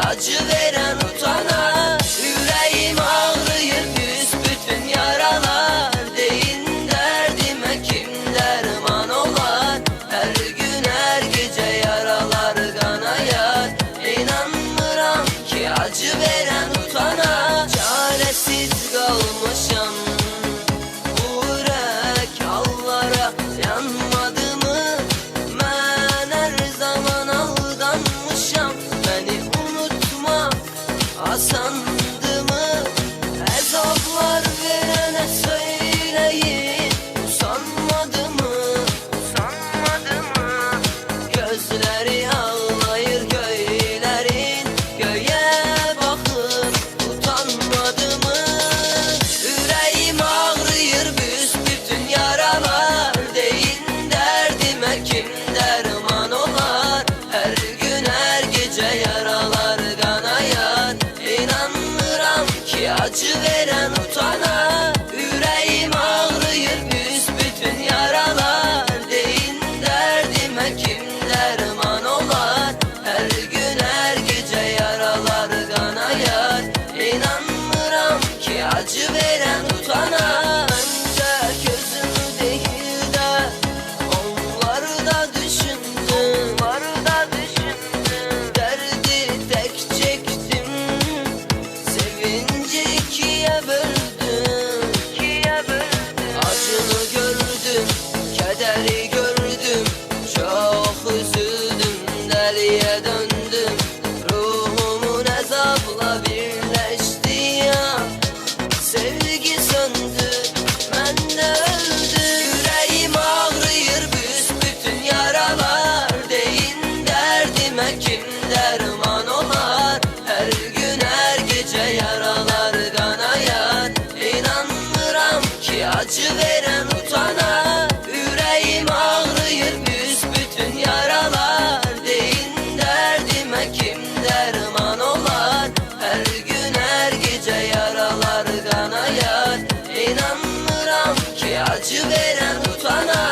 acı ve to the Kaderi gördüm Çok üzüldüm Deliye döndüm. Ruhumun azapla birleşti ya Sevgi söndü Ben de öldüm. Yüreğim ağrıyır Büsbütün yaralar. Deyin derdime kim derman olar? Her gün her gece yaralar kanayan İnanmıram ki acı veren acı veren utana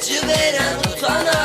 Acı veren utana